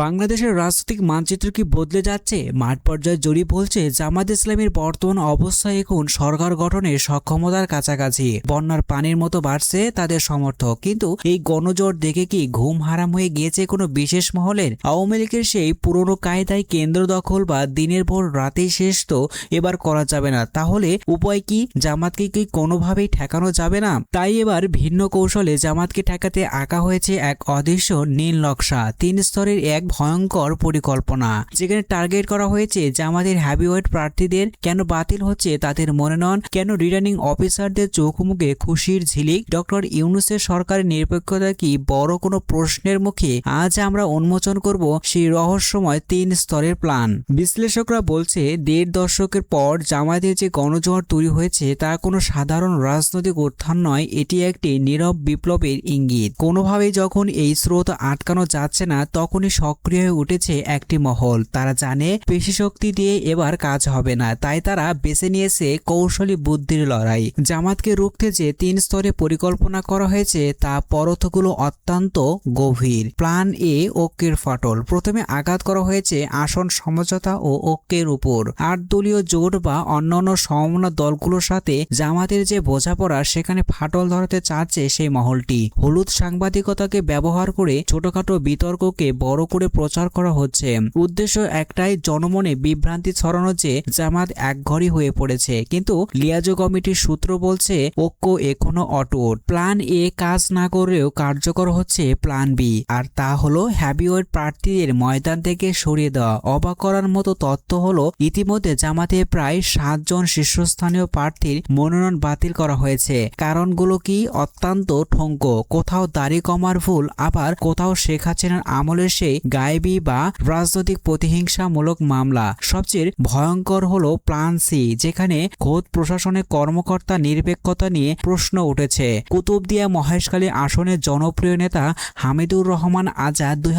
বাংলাদেশের রাজনৈতিক মানচিত্র কি বদলে যাচ্ছে? মাঠ পর্যায়ে জরিপ বলছে জামাত ইসলামের বর্তমান অবস্থা এখন সরকার গঠনের সক্ষমতার কাছাকাছি। বন্যার পানির মতো বাড়ছে তাদের সমর্থক। কিন্তু এই গণজোট দেখে কি ঘুম হারাম হয়ে গিয়েছে কোনো বিশেষ মহলের? আওয়ামী লীগের সেই পুরনো কায়দায় কেন্দ্র দখল বা দিনের পর রাতেই শেষ তো এবার করা যাবে না। তাহলে উপায় কি? জামাতকে কি কোনোভাবেই ঠেকানো যাবে না? তাই এবার ভিন্ন কৌশলে জামাতকে ঠেকাতে আঁকা হয়েছে এক অদৃশ্য নীল নকশা। তিন স্তরের এক ভয়ঙ্কর পরিকল্পনা। যেখানে টার্গেট করা হয়েছে জামাতের হ্যাভিওয়েট প্রার্থীদের কেন বাতিল হচ্ছে তাদের মনোনয়ন কেন রিটার্নিং অফিসারদের চোখ মুখে খুশির ঝিলিক? ডক্টর ইউনুসের সরকারের নিরপেক্ষতা কি বড় কোনো প্রশ্নের মুখে আজ আমরা উন্মোচন করব সেই রহস্যময় তিন স্তরের প্ল্যান বিশ্লেষকরা বলছে, দেড় দশকের পর জামায়াতের যে গণজোয়ার তৈরি হয়েছে তা কোনো সাধারণ রাজনৈতিক উত্থান নয়, এটি একটি নীরব বিপ্লবের ইঙ্গিত। কোনোভাবেই যখন এই স্রোত আটকানো যাচ্ছে না, তখনই সক্রিয় হয়ে উঠেছে একটি মহল। তারা জানে পেশি শক্তি দিয়ে এবার কাজ হবে না, তাই তারা বেছে নিয়েছে কৌশলী বুদ্ধির লড়াই। জামাতকে রুখতে যে তিন স্তরে পরিকল্পনা করা হয়েছে, তা পরথগুলো অত্যন্ত গভীর। প্ল্যান এ, ঐক্যের ফাটল। প্রথমে আঘাত করা হয়েছে আসন সমঝোতা ও ঐক্যের উপর। আট দলীয় জোট বা অন্যান্য সমমনা দলগুলোর সাথে জামাতের যে বোঝাপড়া, সেখানে ফাটল ধরাতে চাচ্ছে সেই মহলটি। হলুদ সাংবাদিকতাকে ব্যবহার করে ছোটখাটো বিতর্ককে বড় করে প্রচার করা হচ্ছে। উদ্দেশ্য একটাই জনমনে বিভ্রান্তি ছড়ানো যে জামাত একঘরই হয়ে পড়েছে। কিন্তু লিয়াজো কমিটির সূত্র বলছে, ঐক্য এখনও অটুট। প্ল্যান এ কাজ না করেও কার্যকর হচ্ছে প্ল্যান বি। আর তা হলো হ্যাবিওয়েট প্রার্থীদের ময়দান থেকে সরিয়ে দেওয়া। অবাক করার মতো তথ্য হলো, ইতিমধ্যে জামাতে প্রায় সাতজন শীর্ষস্থানীয় প্রার্থীর মনোনয়ন বাতিল করা হয়েছে। কারণগুলো কি? অত্যন্ত ঠঙ্ক কোথাও দাড়ি কমার ভুল, আবার কোথাও শেখ হাসিনার আমলের সেই গায়েবী বা রাজনৈতিক প্রতিহিংসামূলক মামলা। সবচেয়ে ভয়ঙ্কর হল প্ল্যান সি, যেখানে খোদ প্রশাসনের কর্মকর্তা নিরপেক্ষতা নিয়ে প্রশ্ন উঠেছে। কুতুবদিয়া মহেশখালী আসনের জনপ্রিয় নেতা হামিদুর রহমান আজাদ দুই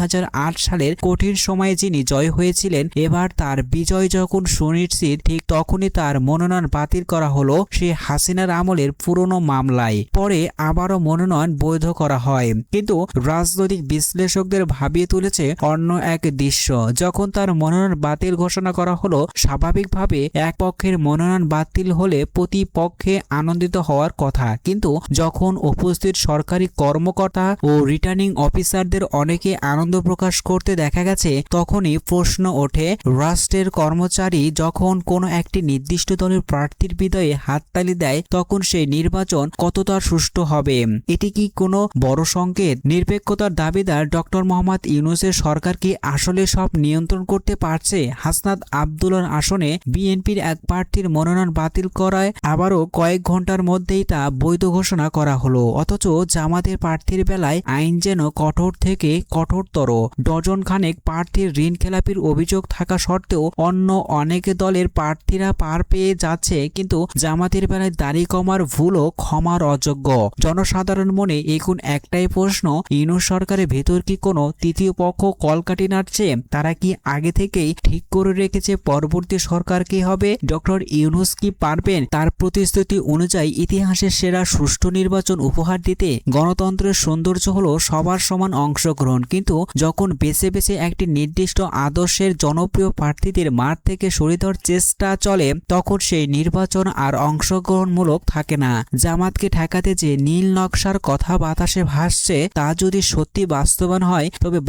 সালের কঠিন সময়ে যিনি জয় হয়েছিলেন, এবার তার বিজয় যখন সুনিশ্চিত, ঠিক তখনই তার মনোনয়ন বাতিল করা হলো সে হাসিনার আমলের পুরনো মামলায়। পরে আবারও মনোনয়ন বৈধ করা হয়। কিন্তু রাজনৈতিক বিশ্লেষকদের ভাবিয়ে তুলেছে অন্য এক দৃশ্য। যখন তার মনোনয়ন বাতিল ঘোষণা করা হলো, স্বাভাবিকভাবে এক পক্ষের মনোনয়ন বাতিল হলে প্রতিপক্ষে আনন্দিত হওয়ার কথা। কিন্তু যখন উপস্থিত সরকারি কর্মকর্তা ও রিটার্নিং অফিসারদের অনেকে আনন্দ প্রকাশ করতে দেখা গেছে, তখনই প্রশ্ন ওঠে, রাষ্ট্রের কর্মচারী যখন কোনো একটি নির্দিষ্ট দলের প্রার্থীর বিদয়ে হাততালি দেয়, তখন সেই নির্বাচন কতটা সুষ্ঠু হবে? এটি কি কোনো বড় সংকেত? নিরপেক্ষতার দাবিদার ডক্টর মোহাম্মদ ইউনুসের সরকার কি আসলে সব নিয়ন্ত্রণ করতে পারছে? হাসনাত আবদুল্লার আসনে বিএনপির এক প্রার্থীর মনোনয়ন বাতিল করায় আবারও কয়েক ঘণ্টার মধ্যেই তা বৈধ ঘোষণা করা হলো। অথচ জামাতের প্রার্থীর বেলায় আইন যেন কঠোর থেকে কঠোরতর। ডজন খানেক প্রার্থীর ঋণ খেলাপির অভিযোগ থাকা সত্ত্বেও অন্য অনেক দলের প্রার্থীরা পার পেয়ে যাচ্ছে, কিন্তু জামাতের বেলায় দাড়ি কমার ভুলও ক্ষমার অযোগ্য। জনসাধারণ মনে, এখন একটাই প্রশ্ন, ইউনুস সরকারের ভেতর কি কোনো তৃতীয় পক্ষ কলকাটি নাড়ছে তারা কি আগে থেকেই ঠিক করে রেখেছে পরবর্তী সরকার কি হবে? ডক্টর ইউনুস কি পারবেন তার প্রতিশ্রুতি অনুযায়ী ইতিহাসের সেরা সুষ্ঠু নির্বাচন উপহার দিতে? গণতন্ত্রের সৌন্দর্য হলো সবার সমান অংশগ্রহণ। কিন্তু যখন বেছে বেছে একটি নির্দিষ্ট আদর্শের জনপ্রিয় প্রার্থীদের মাঠ থেকে দেওয়ার চেষ্টা চলে, তখন সেই নির্বাচন আর অংশগ্রহণমূলক থাকে না। জামাতকে ঠেকাতে যে নীল নকশার কথা বাতাসে ভাসছে, তা যদি সত্যি বাস্তবায়ন হয়, তবে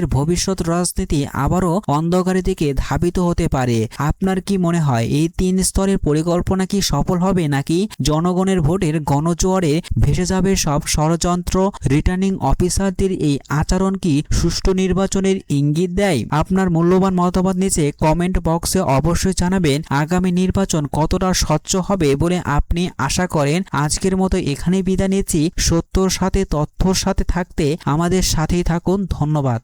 বাংলাদেশের ভবিষ্যৎ রাজনীতি আবারও অন্ধকারের দিকে ধাবিত হতে পারে। আপনার কি মনে হয়, এই তিন স্তরের পরিকল্পনা কি সফল হবে নাকি জনগণের ভোটের গণজোয়ারে ভেসে যাবে সব ষড়যন্ত্র? রিটার্নিং অফিসারদের এই আচরণ কি সুষ্ঠু নির্বাচনের ইঙ্গিত দেয়? আপনার মূল্যবান মতামত নিচে কমেন্ট বক্সে অবশ্যই জানাবেন, আগামী নির্বাচন কতটা স্বচ্ছ হবে বলে আপনি আশা করেন। আজকের মতো এখানেই বিদায় নিচ্ছি। সত্যর সাথে তথ্যর সাথে থাকতে আমাদের সাথেই থাকুন। ধন্যবাদ।